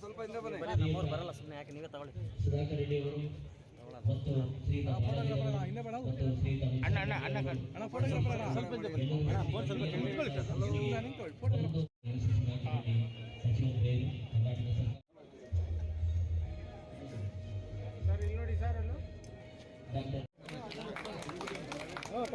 ಸ್ವಲ್ಪ ಹಿಂದೆ ಬನ್ನಿ. ನಮ್ಮವ್ರು ಬರಲ್ಲ ಸುಮ್ಮನೆ ಯಾಕೆ ನೀವೇ ತಗೊಳ್ಳಿ. ಸುಧಾಕರ್ ರೆಡ್ಡಿ ಅವರು ಮತ್ತು ಅಣ್ಣ ಅಣ್ಣ ಅಣ್ಣ ಅಣ್ಣ ಫೋಟೋಗ್ರಾಫರ್ ಸ್ವಲ್ಪ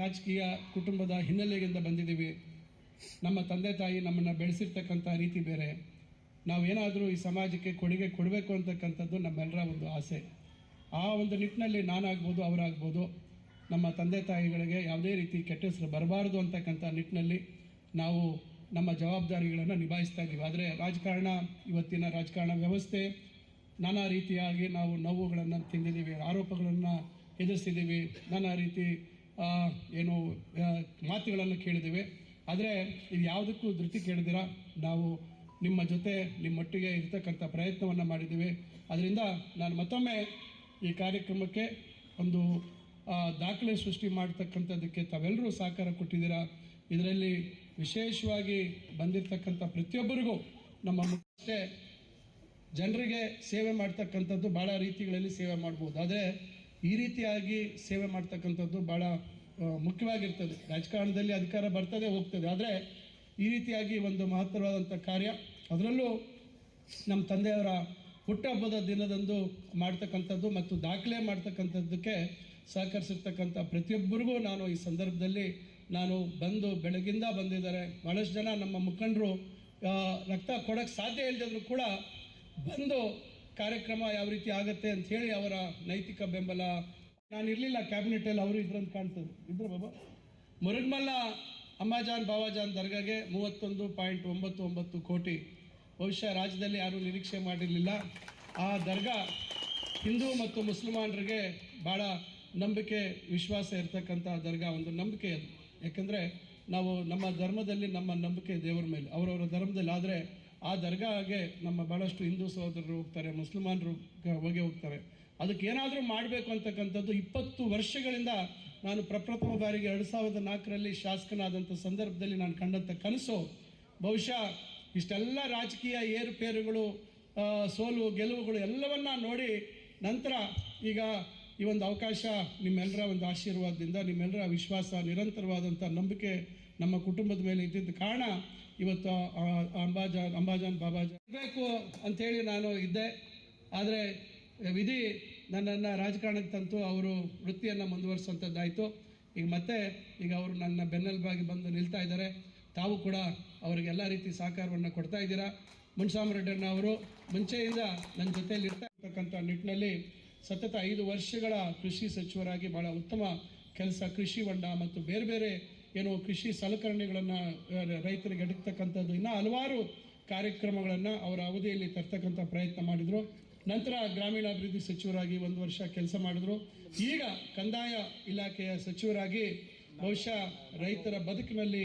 ರಾಜಕೀಯ ಕುಟುಂಬದ ಹಿನ್ನೆಲೆಯಿಂದ ಬಂದಿದ್ದೀವಿ. ನಮ್ಮ ತಂದೆ ತಾಯಿ ನಮ್ಮನ್ನು ಬೆಳೆಸಿರ್ತಕ್ಕಂಥ ರೀತಿ ಬೇರೆ. ನಾವೇನಾದರೂ ಈ ಸಮಾಜಕ್ಕೆ ಕೊಡುಗೆ ಕೊಡಬೇಕು ಅಂತಕ್ಕಂಥದ್ದು ನಮ್ಮೆಲ್ಲರ ಒಂದು ಆಸೆ. ಆ ಒಂದು ನಿಟ್ಟಿನಲ್ಲಿ ನಾನಾಗ್ಬೋದು, ಅವರಾಗ್ಬೋದು. ನಮ್ಮ ತಂದೆ ತಾಯಿಗಳಿಗೆ ಯಾವುದೇ ರೀತಿ ಕೆಟ್ಟ ಹೆಸರು ಬರಬಾರ್ದು ಅಂತಕ್ಕಂಥ ನಿಟ್ಟಿನಲ್ಲಿ ನಾವು ನಮ್ಮ ಜವಾಬ್ದಾರಿಗಳನ್ನು ನಿಭಾಯಿಸ್ತಾ ಇದ್ದೀವಿ. ಆದರೆ ರಾಜಕಾರಣ, ಇವತ್ತಿನ ರಾಜಕಾರಣ ವ್ಯವಸ್ಥೆ, ನಾನಾ ರೀತಿಯಾಗಿ ನಾವು ನೋವುಗಳನ್ನು ತಿಂದಿದ್ದೀವಿ, ಆರೋಪಗಳನ್ನು ಎದುರಿಸಿದ್ದೀವಿ, ನಾನಾ ರೀತಿ ಏನು ಮಾತುಗಳನ್ನು ಕೇಳಿದ್ದೀವಿ. ಆದರೆ ಇದು ಯಾವುದಕ್ಕೂ ಧೃತಿ ಕೇಳಿದಿರ ನಾವು ನಿಮ್ಮ ಜೊತೆ, ನಿಮ್ಮೊಟ್ಟಿಗೆ ಇರ್ತಕ್ಕಂಥ ಪ್ರಯತ್ನವನ್ನು ಮಾಡಿದ್ದೀವಿ. ಅದರಿಂದ ನಾನು ಮತ್ತೊಮ್ಮೆ ಈ ಕಾರ್ಯಕ್ರಮಕ್ಕೆ ಒಂದು ದಾಖಲೆ ಸೃಷ್ಟಿ ಮಾಡ್ತಕ್ಕಂಥದ್ದಕ್ಕೆ ತಾವೆಲ್ಲರೂ ಸಹಕಾರ ಕೊಟ್ಟಿದ್ದೀರ? ಇದರಲ್ಲಿ ವಿಶೇಷವಾಗಿ ಬಂದಿರತಕ್ಕಂಥ ಪ್ರತಿಯೊಬ್ಬರಿಗೂ ನಮ್ಮ ಅಷ್ಟೇ ಜನರಿಗೆ ಸೇವೆ ಮಾಡ್ತಕ್ಕಂಥದ್ದು ಭಾಳ ರೀತಿಗಳಲ್ಲಿ ಸೇವೆ ಮಾಡ್ಬೋದು. ಆದರೆ ಈ ರೀತಿಯಾಗಿ ಸೇವೆ ಮಾಡ್ತಕ್ಕಂಥದ್ದು ಭಾಳ ಮುಖ್ಯವಾಗಿರ್ತದೆ. ರಾಜಕಾರಣದಲ್ಲಿ ಅಧಿಕಾರ ಬರ್ತದೆ ಹೋಗ್ತದೆ. ಆದರೆ ಈ ರೀತಿಯಾಗಿ ಒಂದು ಮಹತ್ತರವಾದಂಥ ಕಾರ್ಯ, ಅದರಲ್ಲೂ ನಮ್ಮ ತಂದೆಯವರ ಹುಟ್ಟಹಬ್ಬದ ದಿನದಂದು ಮಾಡ್ತಕ್ಕಂಥದ್ದು ಮತ್ತು ದಾಖಲೆ ಮಾಡ್ತಕ್ಕಂಥದ್ದಕ್ಕೆ ಸಹಕರಿಸಿರ್ತಕ್ಕಂಥ ಪ್ರತಿಯೊಬ್ಬರಿಗೂ ನಾನು ಈ ಸಂದರ್ಭದಲ್ಲಿ ನಾನು ಬಂದು ಬೆಳಗಿಂದ ಬಂದಿದ್ದಾರೆ. ಭಾಳಷ್ಟು ಜನ ನಮ್ಮ ಮುಖಂಡರು ರಕ್ತ ಕೊಡೋಕ್ಕೆ ಸಾಧ್ಯ ಇಲ್ಲದಿದ್ರು ಕೂಡ ಬಂದು ಕಾರ್ಯಕ್ರಮ ಯಾವ ರೀತಿ ಆಗುತ್ತೆ ಅಂತ ಹೇಳಿ ಅವರ ನೈತಿಕ ಬೆಂಬಲ. ನಾನು ಇರಲಿಲ್ಲ ಕ್ಯಾಬಿನೆಟಲ್ಲಿ ಅವರು ಇದ್ರಂತ ಕಾಣ್ತದೆ. ಇದ್ರ ಬಾಬಾ ಮುರುಗಮಲ್ಲ ಅಮ್ಮಾಜಾನ್ ಬಾವಾಜಾನ್ ದರ್ಗಾಗೆ ಮೂವತ್ತೊಂದು ಪಾಯಿಂಟ್ ಒಂಬತ್ತು ಒಂಬತ್ತು ಕೋಟಿ. ಬಹುಶಃ ರಾಜ್ಯದಲ್ಲಿ ಯಾರೂ ನಿರೀಕ್ಷೆ ಮಾಡಿರಲಿಲ್ಲ. ಆ ದರ್ಗಾ ಹಿಂದೂ ಮತ್ತು ಮುಸಲ್ಮಾನರಿಗೆ ಭಾಳ ನಂಬಿಕೆ, ವಿಶ್ವಾಸ ಇರತಕ್ಕಂಥ ದರ್ಗಾ ಒಂದು ನಂಬಿಕೆ ಅದು. ಯಾಕಂದರೆ ನಾವು ನಮ್ಮ ಧರ್ಮದಲ್ಲಿ ನಮ್ಮ ನಂಬಿಕೆ ದೇವರ ಮೇಲೆ. ಅವರವರ ಧರ್ಮದಲ್ಲಿ ಆದರೆ ಆ ದರ್ಗಾಗೆ ನಮ್ಮ ಭಾಳಷ್ಟು ಹಿಂದೂ ಸಹೋದರರು ಹೋಗ್ತಾರೆ, ಮುಸಲ್ಮಾನರು ಹೋಗಿ ಹೋಗ್ತಾರೆ. ಅದಕ್ಕೆ ಏನಾದರೂ ಮಾಡಬೇಕು ಅಂತಕ್ಕಂಥದ್ದು ಇಪ್ಪತ್ತು ವರ್ಷಗಳಿಂದ ನಾನು ಪ್ರಪ್ರಥಮ ಬಾರಿಗೆ ಎರಡು ಸಾವಿರದ ನಾಲ್ಕರಲ್ಲಿ ಶಾಸಕನಾದಂಥ ಸಂದರ್ಭದಲ್ಲಿ ನಾನು ಕಂಡಂಥ ಕನಸು. ಬಹುಶಃ ಇಷ್ಟೆಲ್ಲ ರಾಜಕೀಯ ಏರುಪೇರುಗಳು ಸೋಲು, ಗೆಲುವುಗಳು ಎಲ್ಲವನ್ನ ನೋಡಿ ನಂತರ ಈಗ ಈ ಒಂದು ಅವಕಾಶ ನಿಮ್ಮೆಲ್ಲರ ಒಂದು ಆಶೀರ್ವಾದದಿಂದ ನಿಮ್ಮೆಲ್ಲರ ವಿಶ್ವಾಸ ನಿರಂತರವಾದಂಥ ನಂಬಿಕೆ ನಮ್ಮ ಕುಟುಂಬದ ಮೇಲೆ ಇದ್ದಿದ್ದ ಕಾರಣ ಇವತ್ತು ಅಂಬಾಜ, ಅಂಬಾಜಾನ್ ಅಂಬಾಜಾನ್ ಬಾಬಾಜಾನ್ ಬೇಕು ಅಂಥೇಳಿ ನಾನು ಇದ್ದೆ. ಆದರೆ ವಿಧಿ ನನ್ನನ್ನು ರಾಜಕಾರಣಕ್ಕೆ ತಂತು, ಅವರು ವೃತ್ತಿಯನ್ನು ಮುಂದುವರಿಸುವಂಥದ್ದಾಯಿತು ಈಗ ಮತ್ತೆ ಈಗ ಅವರು ನನ್ನ ಬೆನ್ನೆಲುಬಾಗಿ ಬಂದು ನಿಲ್ತಾ ಇದ್ದಾರೆ. ತಾವು ಕೂಡ ಅವರಿಗೆ ಎಲ್ಲ ರೀತಿ ಸಹಕಾರವನ್ನು ಕೊಡ್ತಾ ಇದ್ದೀರಾ? ಮುನ್ಸಾಮರೆಡ್ಡಣ್ಣ ಅವರು ಮುಂಚೆಯಿಂದ ನನ್ನ ಜೊತೆಯಲ್ಲಿ ಇರ್ತಾ ಇರ್ತಕ್ಕಂಥ ನಿಟ್ಟಿನಲ್ಲಿ ಸತತ ಐದು ವರ್ಷಗಳ ಕೃಷಿ ಸಚಿವರಾಗಿ ಭಾಳ ಉತ್ತಮ ಕೆಲಸ, ಕೃಷಿ ಹೊಂಡ ಮತ್ತು ಬೇರೆ ಬೇರೆ ಏನು ಕೃಷಿ ಸಲಕರಣೆಗಳನ್ನು ರೈತರಿಗೆ ಅಡಗ್ತಕ್ಕಂಥದ್ದು. ಇನ್ನೂ ಹಲವಾರು ಕಾರ್ಯಕ್ರಮಗಳನ್ನು ಅವರ ಅವಧಿಯಲ್ಲಿ ತರ್ತಕ್ಕಂಥ ಪ್ರಯತ್ನ ಮಾಡಿದರು. ನಂತರ ಗ್ರಾಮೀಣಾಭಿವೃದ್ಧಿ ಸಚಿವರಾಗಿ ಒಂದು ವರ್ಷ ಕೆಲಸ ಮಾಡಿದ್ರು. ಈಗ ಕಂದಾಯ ಇಲಾಖೆಯ ಸಚಿವರಾಗಿ ಬಹುಶಃ ರೈತರ ಬದುಕಿನಲ್ಲಿ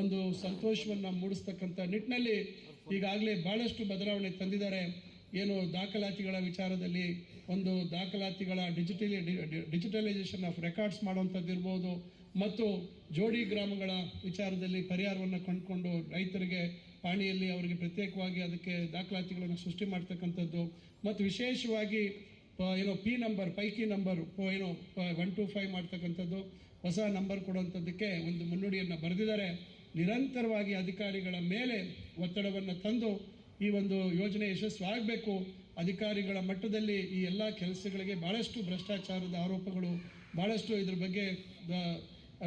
ಒಂದು ಸಂತೋಷವನ್ನು ಮೂಡಿಸ್ತಕ್ಕಂಥ ನಿಟ್ಟಿನಲ್ಲಿ ಈಗಾಗಲೇ ಭಾಳಷ್ಟು ಬದಲಾವಣೆ ತಂದಿದ್ದಾರೆ. ಏನು ದಾಖಲಾತಿಗಳ ವಿಚಾರದಲ್ಲಿ ಒಂದು ದಾಖಲಾತಿಗಳ ಡಿಜಿಟಲಿ ಡಿಜಿಟಲೈಸೇಷನ್ ಆಫ್ ರೆಕಾರ್ಡ್ಸ್ ಮಾಡುವಂಥದ್ದು ಇರ್ಬೋದು ಮತ್ತು ಜೋಡಿ ಗ್ರಾಮಗಳ ವಿಚಾರದಲ್ಲಿ ಪರಿಹಾರವನ್ನು ಕಂಡುಕೊಂಡು ರೈತರಿಗೆ ಪಾಣಿಯಲ್ಲಿ ಅವರಿಗೆ ಪ್ರತ್ಯೇಕವಾಗಿ ಅದಕ್ಕೆ ದಾಖಲಾತಿಗಳನ್ನು ಸೃಷ್ಟಿ ಮಾಡ್ತಕ್ಕಂಥದ್ದು. ಮತ್ತು ವಿಶೇಷವಾಗಿ ಏನೋ ಪಿ ನಂಬರ್ ಪೈಕಿ ನಂಬರ್ ಏನೋ ಒನ್ ಟು ಫೈವ್ ಮಾಡ್ತಕ್ಕಂಥದ್ದು. ಹೊಸ ನಂಬರ್ ಕೊಡುವಂಥದ್ದಕ್ಕೆ ಒಂದು ಮುನ್ನುಡಿಯನ್ನು ಬರೆದಿದ್ದಾರೆ. ನಿರಂತರವಾಗಿ ಅಧಿಕಾರಿಗಳ ಮೇಲೆ ಒತ್ತಡವನ್ನು ತಂದು ಈ ಒಂದು ಯೋಜನೆ ಯಶಸ್ವಾಗಬೇಕು ಅಧಿಕಾರಿಗಳ ಮಟ್ಟದಲ್ಲಿ ಈ ಎಲ್ಲ ಕೆಲಸಗಳಿಗೆ ಭಾಳಷ್ಟು ಭ್ರಷ್ಟಾಚಾರದ ಆರೋಪಗಳು ಭಾಳಷ್ಟು ಇದ್ರ ಬಗ್ಗೆ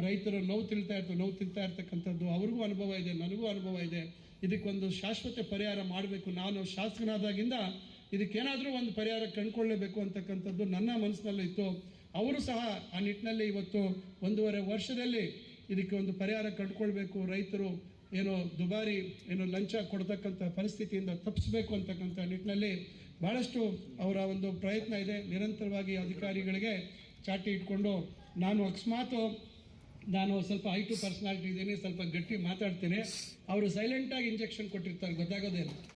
ರೈತರು ನೋವು ತಿಳ್ತಾ ಇರ್ತಾರೆ ನೋವು ತಿಂತಾ ಇರ್ತಕ್ಕಂಥದ್ದು ಅವ್ರಿಗೂ ಅನುಭವ ಇದೆ, ನನಗೂ ಅನುಭವ ಇದೆ. ಇದಕ್ಕೊಂದು ಶಾಶ್ವತ ಪರಿಹಾರ ಮಾಡಬೇಕು. ನಾನು ಶಾಸಕನಾದಾಗಿಂದ ಇದಕ್ಕೇನಾದರೂ ಒಂದು ಪರಿಹಾರ ಕಂಡುಕೊಳ್ಳೇಬೇಕು ಅಂತಕ್ಕಂಥದ್ದು ನನ್ನ ಮನಸ್ಸಿನಲ್ಲಿತ್ತು ಅವರು ಸಹ ಆ ನಿಟ್ಟಿನಲ್ಲಿ ಇವತ್ತು ಒಂದೂವರೆ ವರ್ಷದಲ್ಲಿ ಇದಕ್ಕೆ ಒಂದು ಪರಿಹಾರ ಕಂಡುಕೊಳ್ಬೇಕು. ರೈತರು ಏನೋ ದುಬಾರಿ, ಏನೋ ಲಂಚ ಕೊಡ್ತಕ್ಕಂಥ ಪರಿಸ್ಥಿತಿಯಿಂದ ತಪ್ಪಿಸ್ಬೇಕು ಅಂತಕ್ಕಂಥ ನಿಟ್ಟಿನಲ್ಲಿ ಭಾಳಷ್ಟು ಅವರ ಒಂದು ಪ್ರಯತ್ನ ಇದೆ. ನಿರಂತರವಾಗಿ ಅಧಿಕಾರಿಗಳಿಗೆ ಚಾಟಿ ಇಟ್ಕೊಂಡು ನಾನು ಅಕಸ್ಮಾತು ನಾನು ಸ್ವಲ್ಪ ಐ ಟು ಪರ್ಸ್ನಾಲಿಟಿ ಇದ್ದೀನಿ, ಸ್ವಲ್ಪ ಗಟ್ಟಿ ಮಾತಾಡ್ತೀನಿ. ಅವರು ಸೈಲೆಂಟಾಗಿ ಇಂಜೆಕ್ಷನ್ ಕೊಟ್ಟಿರ್ತಾರೆ, ಗೊತ್ತಾಗೋದೇ ಇಲ್ಲ.